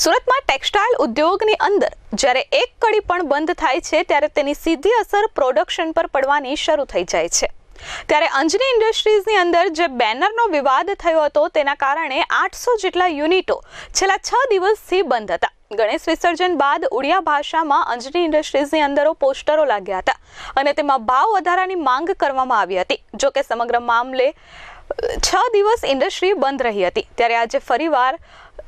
સુરતમાં ટેક્સટાઇલ ઉદ્યોગની અંદર જ્યારે એક કડી પણ બંધ થાય છે, ત્યારે તેની સીધી અસર પ્રોડક્શન પર પડવાની શરૂ થઈ જાય છે. ત્યારે અંજની ઇન્ડસ્ટ્રીઝની અંદર જે બેનરનો વિવાદ થયો હતો, તેના કારણે આઠસો જેટલા યુનિટો છેલ્લા છ દિવસથી બંધ હતા. ગણેશ વિસર્જન બાદ ઉડિયા ભાષામાં અંજની ઇન્ડસ્ટ્રીઝની અંદરો પોસ્ટરો લાગ્યા હતા અને તેમાં ભાવ વધારાની માંગ કરવામાં આવી હતી. જોકે સમગ્ર મામલે છ દિવસ ઇન્ડસ્ટ્રી બંધ રહી હતી. ત્યારે આજે ફરીવાર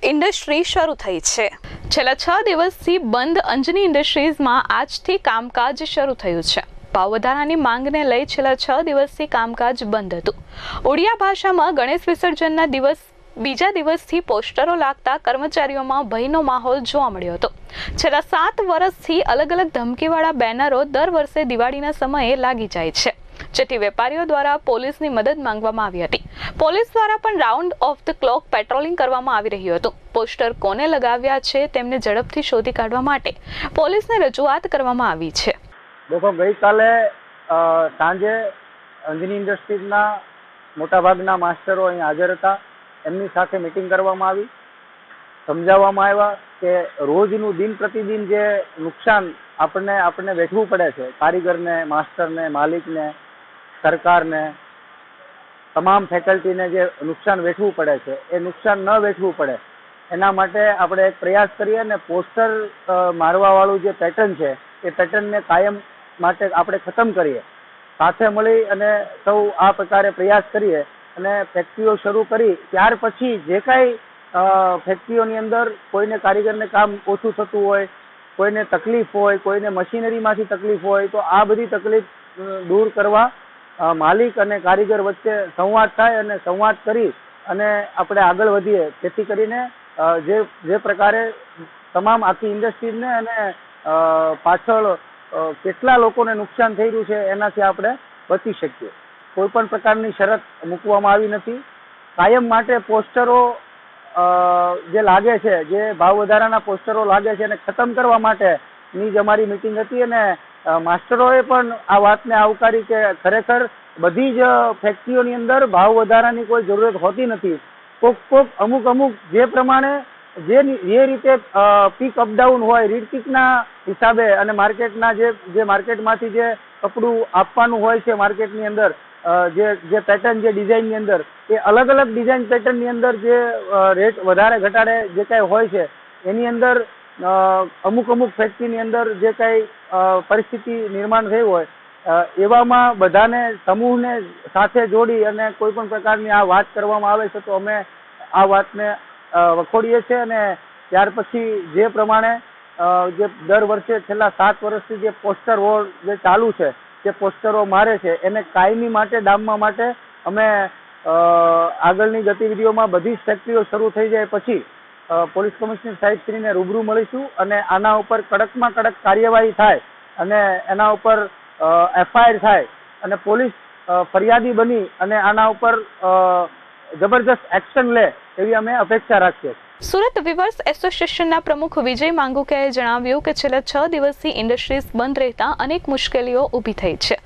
ઇન્ડસ્ટ્રી શરૂ થઈ છે. છેલ્લા છ દિવસથી બંધ અંજની ઇન્ડસ્ટ્રીઝમાં આજથી કામકાજ શરૂ થયું છે. ભાવ વધારાની માંગને લઈ છેલ્લા છ દિવસથી કામકાજ બંધ હતું. ઓડિયા ભાષામાં ગણેશ વિસર્જનના દિવસ, બીજા દિવસથી પોસ્ટરો લાગતા કર્મચારીઓમાં ભયનો માહોલ જોવા મળ્યો હતો. છેલ્લા સાત વર્ષથી અલગ અલગ ધમકીવાળા બેનરો દર વર્ષે દિવાળીના સમયે લાગી જાય છે. જેથી વેપારીઓ દ્વારા પોલીસની મદદ માંગવામાં આવી હતી. પોલીસ દ્વારા પણ round of the clock patrolling કરવામાં આવી રહ્યું હતું. પોસ્ટર કોને લગાવ્યા છે તેમને ઝડપથી શોધી કાઢવા માટે પોલીસને રજૂઆત કરવામાં આવી છે. દેખો, ગઈકાલે સાંજે અંજની ઇન્ડસ્ટ્રીઝના મોટાભાગના માસ્ટરો અહીં હાજર હતા. એમની સાથે મિટિંગ કરવામાં આવી. સમજાવવામાં આવ્યા કે રોજનું દિન પ્રતિદિન જે નુકસાન આપણને આપણને વેઠવું પડે છે, કારીગરને, માસ્ટરને, માલિકને સરકારને તમામ ફેકલ્ટીને જે નુકસાન વેઠવું પડે છે, એ નુકસાન ન વેઠવું પડે. એના માટે આપણે એક પ્રયાસ કરીએ અને પોસ્ટર મારવાવાળું જે પેટર્ન છે, એ પેટર્નને કાયમ માટે આપણે ખતમ કરીએ. સાથે મળી અને સૌ આ પ્રકારે પ્રયાસ કરીએ અને ફેક્ટરીઓ શરૂ કરી, ત્યાર પછી જે કાંઈ ફેક્ટરીઓની અંદર કોઈને કારીગરને કામ ઓછું થતું હોય, કોઈને તકલીફ હોય, કોઈને મશીનરીમાંથી તકલીફ હોય, તો આ બધી તકલીફ દૂર કરવા માલિક અને કારીગર વચ્ચે સંવાદ થાય અને સંવાદ કરી અને આપણે આગળ વધીએ. જેથી કરીને જે જે પ્રકારે તમામ આખી ઇન્ડસ્ટ્રીઝને અને પાછળ કેટલા લોકોને નુકસાન થઈ રહ્યું છે એનાથી આપણે બચી શકીએ. કોઈ પણ પ્રકારની શરત મૂકવામાં આવી નથી. કાયમ માટે પોસ્ટરો જે લાગે છે, જે ભાવ વધારાના પોસ્ટરો લાગે છે એને ખતમ કરવા માટેની જ અમારી મિટિંગ હતી અને માસ્ટરોએ પણ આ વાતને આવકારી કે ખરેખર બધી જ ફેક્ટરીઓની અંદર ભાવ વધારાની કોઈ જરૂરત હોતી નથી. કોક કોક અમુક અમુક જે પ્રમાણે જે જે રીતે પીક અપડાઉન હોય રીડ પીકના હિસાબે અને માર્કેટના જે જે માર્કેટમાંથી જે કપડું આપવાનું હોય છે માર્કેટની અંદર જે જે પેટર્ન જે ડિઝાઇનની અંદર, એ અલગ અલગ ડિઝાઇન પેટર્નની અંદર જે રેટ વધારે ઘટાડે જે કાંઈ હોય છે, એની અંદર અમુક અમુક ફેક્ટરીની અંદર જે કાંઈ પરિસ્થિતિ નિર્માણ થઈ હોય એવામાં બધાને સમૂહને સાથે જોડી અને કોઈ પણ પ્રકારની આ વાત કરવામાં આવે છે તો અમે આ વાતને વખોડીએ છીએ અને ત્યાર પછી જે પ્રમાણે જે દર વર્ષે છેલ્લા સાત વર્ષથી જે પોસ્ટર વોર જે ચાલુ છે, જે પોસ્ટરો મારે છે, એને કાયમી માટે, ડામવા માટે અમે આગળની ગતિવિધિઓમાં બધી જ ફેક્ટરીઓ શરૂ થઈ જાય પછી પોલીસ કમિશનર સાહેબશ્રીને રૂબરૂ મળીશું અને આના ઉપર કડકમાં કડક કાર્યવાહી થાય અને એના ઉપર એફઆઈઆર થાય અને પોલીસ ફરિયાદી બની અને આના ઉપર જબરજસ્ત એક્શન લે એવી અમે અપેક્ષા રાખીએ સુરત વિવર્સ એસોસિએશનના પ્રમુખ વિજય માંગુકિયાએ જણાવ્યું કે છેલ્લા છ દિવસથી ઇન્ડસ્ટ્રીઝ બંધ રહેતા અનેક મુશ્કેલીઓ ઊભી થઈ છે.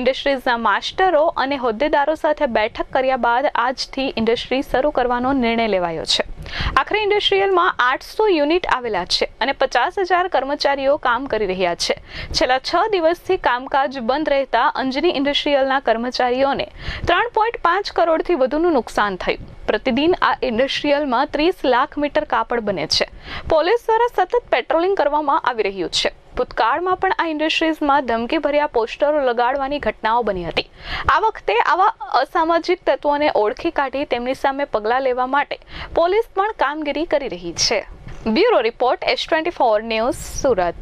ઇન્ડસ્ટ્રીઝના માસ્ટરો અને હોદ્દેદારો સાથે બેઠક કર્યા બાદ આજથી ઇન્ડસ્ટ્રી શરૂ કરવાનો નિર્ણય લેવાયો છે. આખરે ઇન્ડસ્ટ્રીયલમાં આઠસો યુનિટ આવેલા છે અને પચાસ હજાર કર્મચારીઓ કામ કરી રહ્યા છે. છેલ્લા છ દિવસથી કામકાજ બંધ રહેતા અંજની ઇન્ડસ્ટ્રીયલના કર્મચારીઓને ત્રણ પોઈન્ટ પાંચ કરોડથી વધુનું નુકસાન થયું. પ્રતિદિન આ ઇન્ડસ્ટ્રીયલમાં ત્રીસ લાખ મીટર કાપડ બને છે. પોલીસ દ્વારા સતત પેટ્રોલિંગ કરવામાં આવી રહ્યું છે. ભૂતકાળમાં પણ આ ઇન્ડસ્ટ્રીઝમાં ધમકીભર્યા પોસ્ટરો લગાડવાની ઘટનાઓ બની હતી. આ વખતે આવા અસામાજિક તત્વોને ઓળખી કાઢી તેમની સામે પગલાં લેવા માટે પોલીસ પણ કામગીરી કરી રહી છે. Bureau report S twenty four news Surat.